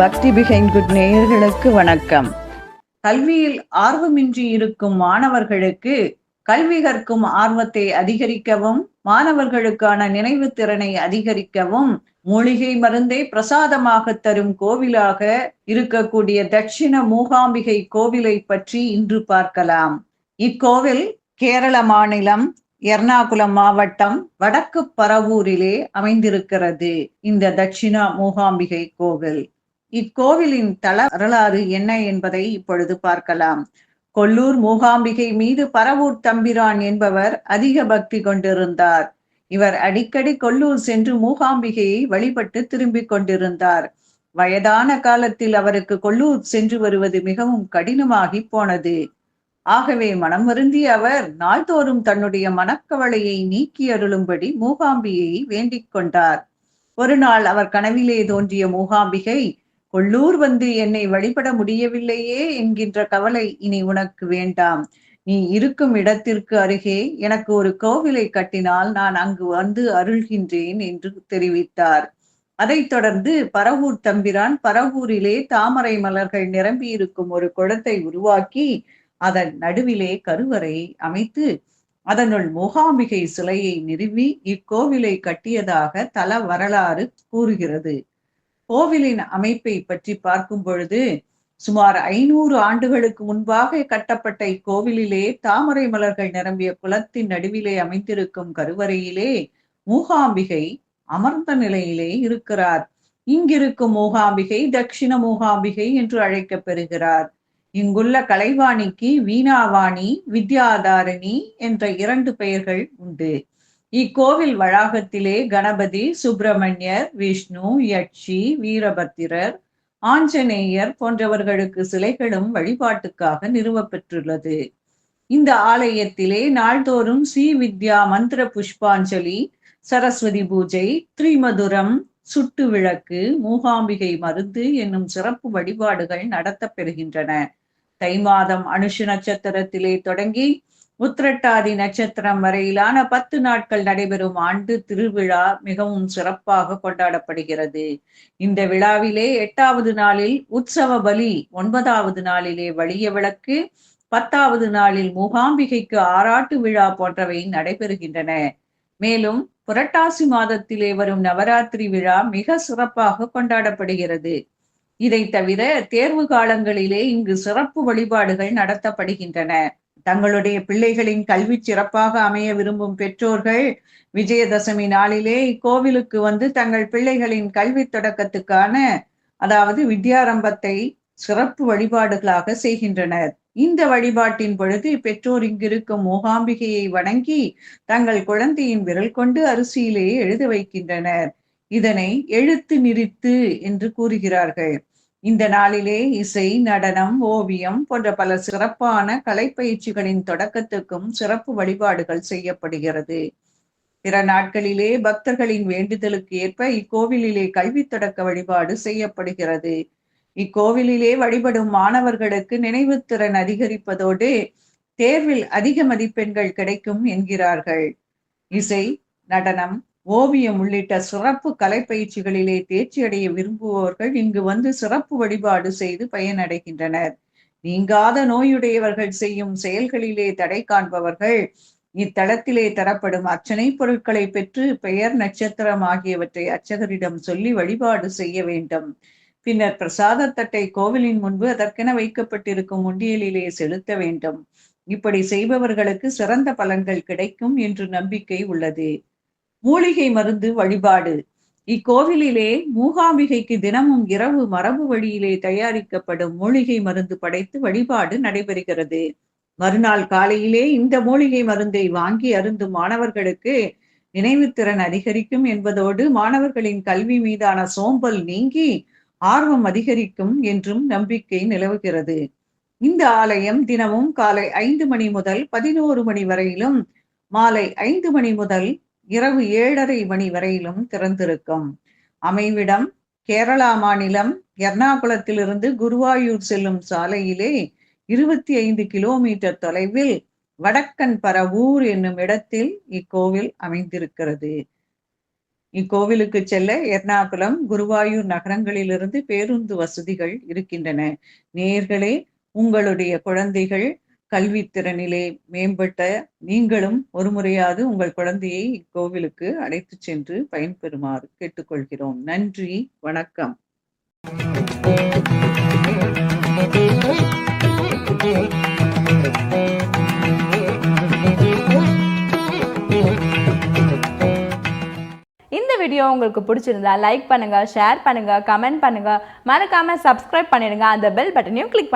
பக்தி பிகைன் குட் நேயர்களுக்கு வணக்கம். கல்வியில் ஆர்வமின்றி இருக்கும் மாணவர்களுக்கு கல்வி கற்கும் ஆர்வத்தை அதிகரிக்கவும் மாணவர்களுக்கான நினைவு திறனை அதிகரிக்கவும் மூலிகை மருந்தை பிரசாதமாக தரும் கோவிலாக இருக்கக்கூடிய தட்சிண மூகாம்பிகை கோவிலை பற்றி இன்று பார்க்கலாம். இக்கோவில் கேரள மாநிலம் எர்ணாகுளம் மாவட்டம் வடக்கு பரவூரிலே அமைந்திருக்கிறது இந்த தட்சிணா மூகாம்பிகை கோவில். இக்கோவிலின் தல வரலாறு என்ன என்பதை இப்பொழுது பார்க்கலாம். கொல்லூர் மூகாம்பிகை மீது பரவூர் தம்பிரான் என்பவர் அதிக பக்தி கொண்டிருந்தார். இவர் அடிக்கடி கொல்லூர் சென்று மூகாம்பிகையை வழிபட்டு திரும்பிக் கொண்டிருந்தார். வயதான காலத்தில் அவருக்கு கொல்லூர் சென்று வருவது மிகவும் கடினமாகி போனது. ஆகவே மனம் வருந்திய அவர் நாள்தோறும் தன்னுடைய மனக்கவலையை நீக்கி அருளும்படி மூகாம்பியை வேண்டிக் கொண்டார். ஒரு நாள் அவர் கனவிலே தோன்றிய மூகாம்பிகை கொள்ளூர் வந்து என்னை வழிபட முடியவில்லையே என்கின்ற கவலை இனி உனக்கு வேண்டாம். நீ இருக்கும் இடத்திற்கு அருகே எனக்கு ஒரு கோவிலை கட்டினால் நான் அங்கு வந்து அருள்கின்றேன் என்று தெரிவித்தார். அதைத் தொடர்ந்து பரவூர் தம்பிரான் பரவூரிலே தாமரை மலர்கள் நிரம்பி இருக்கும் ஒரு குளத்தை உருவாக்கி அதன் நடுவிலே கருவறை அமைத்து அதனுள் மூகாம்பிகை சிலையை நிறுவி இக்கோவிலை கட்டியதாக தல வரலாறு கூறுகிறது. கோவிலின் அமைப்பை பற்றி பார்க்கும் பொழுது சுமார் ஐநூறு ஆண்டுகளுக்கு முன்பாக கட்டப்பட்ட இக்கோவிலிலே தாமரை மலர்கள் நிரம்பிய குளத்தின் நடுவிலே அமைந்திருக்கும் கருவறையிலே மூகாம்பிகை அமர்ந்த நிலையிலே இருக்கிறார். இங்கிருக்கும் மூகாம்பிகை தட்சிண மூகாம்பிகை என்று அழைக்கப் பெறுகிறார் இங்குள்ள கலைவாணிக்கு வீணாவாணி வித்யாதாரணி என்ற இரண்டு பெயர்கள் உண்டு. இக்கோவில் வளாகத்திலே கணபதி சுப்பிரமணியர் விஷ்ணு யட்சி வீரபத்திரர் ஆஞ்சநேயர் போன்றவர்களுக்கு சிலைகளும் வழிபாட்டுக்காக நிறுவப்பெற்றுள்ளது. இந்த ஆலயத்திலே நாள்தோறும் ஸ்ரீ வித்யா மந்திர புஷ்பாஞ்சலி சரஸ்வதி பூஜை திரிமதுரம் சுட்டு விளக்கு மூகாம்பிகை மருந்து என்னும் சிறப்பு வழிபாடுகள் நடத்தப்பெறுகின்றன தை மாதம் அனுஷ நட்சத்திரத்திலே தொடங்கி உத்திரட்டாதி நட்சத்திரம் வரையிலான பத்து நாட்கள் நடைபெறும் ஆண்டு திருவிழா மிகவும் சிறப்பாக கொண்டாடப்படுகிறது. இந்த விழாவிலே எட்டாவது நாளில் உற்சவ பலி ஒன்பதாவது நாளிலே வலிய விளக்கு பத்தாவது நாளில் மூகாம்பிகைக்கு ஆராட்டு விழா போன்றவை நடைபெறுகின்றன. மேலும் புரட்டாசி மாதத்திலே வரும் நவராத்திரி விழா மிக சிறப்பாக கொண்டாடப்படுகிறது. இதை தவிர தேர்வு காலங்களிலே இங்கு சிறப்பு வழிபாடுகள் நடத்தப்படுகின்றன. தங்களுடைய பிள்ளைகளின் கல்வி சிறப்பாக அமைய விரும்பும் பெற்றோர்கள் விஜயதசமி நாளிலே இக்கோவிலுக்கு வந்து தங்கள் பிள்ளைகளின் கல்வி தொடக்கத்துக்கான அதாவது வித்யாரம்பத்தை சிறப்பு வழிபாடுகளாக செய்கின்றனர். இந்த வழிபாட்டின் பொழுது பெற்றோர் இங்கிருக்கும் மூகாம்பிகையை வணங்கி தங்கள் குழந்தையின் விரல் கொண்டு அரிசியிலே எழுத வைக்கின்றனர். இதனை எழுத்து நிறுத்து என்று கூறுகிறார்கள். இந்த நாளிலே இசை நடனம் ஓவியம் போன்ற பல சிறப்பான கலைப்பயிற்சிகளின் தொடக்கத்துக்கும் சிறப்பு வழிபாடுகள் செய்யப்படுகிறது. பிற நாட்களிலே பக்தர்களின் வேண்டுதலுக்கு ஏற்ப இக்கோவிலிலே கல்வி தொடக்க வழிபாடு செய்யப்படுகிறது. இக்கோவிலிலே வழிபடும் மாணவர்களுக்கு நினைவுத்திறன் அதிகரிப்பதோடு தேர்வில் அதிக மதிப்பெண்கள் கிடைக்கும் என்கிறார்கள். இசை நடனம் ஓவியம் உள்ளிட்ட சிறப்பு கலைப்பயிற்சிகளிலே தேர்ச்சி அடைய விரும்புவோர்கள் இங்கு வந்து சிறப்பு வழிபாடு செய்து பயனடைகின்றனர். நீங்காத நோயுடையவர்கள் செய்யும் செயல்களிலே தடை காண்பவர்கள் இத்தலத்திலே தரப்படும் அர்ச்சனை பொருட்களை பெற்று பெயர் நட்சத்திரம் ஆகியவற்றை அர்ச்சகரிடம் சொல்லி வழிபாடு செய்ய வேண்டும். பின்னர் பிரசாத தட்டை கோவிலின் முன்பு அதற்கென வைக்கப்பட்டிருக்கும் உண்டியலிலே செலுத்த வேண்டும். இப்படி செய்பவர்களுக்கு சிறந்த பலன்கள் கிடைக்கும் என்று நம்பிக்கை உள்ளது. மூலிகை மருந்து வழிபாடு. இக்கோவிலிலே மூகாம்பிகைக்கு தினமும் இரவு மரபு வழியிலே தயாரிக்கப்படும் மூலிகை மருந்து படைத்து வழிபாடு நடைபெறுகிறது. மறுநாள் காலையிலே இந்த மூலிகை மருந்தை வாங்கி அருந்தும் மாணவர்களுக்கு நினைவுத்திறன் அதிகரிக்கும் என்பதோடு மாணவர்களின் கல்வி மீதான சோம்பல் நீங்கி ஆர்வம் அதிகரிக்கும் என்றும் நம்பிக்கை நிலவுகிறது. இந்த ஆலயம் தினமும் காலை ஐந்து மணி முதல் பதினோரு மணி வரையிலும் மாலை ஐந்து மணி முதல் இரவு ஏழரை மணி வரையிலும் திறந்திருக்கும். அமைவிடம் கேரளா மாநிலம் எர்ணாகுளத்திலிருந்து குருவாயூர் செல்லும் சாலையிலே இருபத்தி ஐந்து கிலோமீட்டர் தொலைவில் வடக்கன் பரவூர் என்னும் இடத்தில் இக்கோவில் அமைந்திருக்கிறது. இக்கோவிலுக்கு செல்ல எர்ணாகுளம் குருவாயூர் நகரங்களிலிருந்து பேருந்து வசதிகள் இருக்கின்றன. நேர்களே உங்களுடைய குழந்தைகள் கல்வித்திறனிலே மேம்பட்ட நீங்களும் ஒரு முறையாவது உங்கள் குழந்தையை இக்கோவிலுக்கு அழைத்து சென்று பயன்பெறுமாறு கேட்டுக்கொள்கிறோம். நன்றி வணக்கம். இந்த வீடியோ உங்களுக்கு பிடிச்சிருந்தா லைக் பண்ணுங்க ஷேர் பண்ணுங்க கமெண்ட் பண்ணுங்க. மறக்காம சப்ஸ்கிரைப் பண்ணிடுங்க. அந்த பெல் பட்டனையும் கிளிக் பண்ணுங்க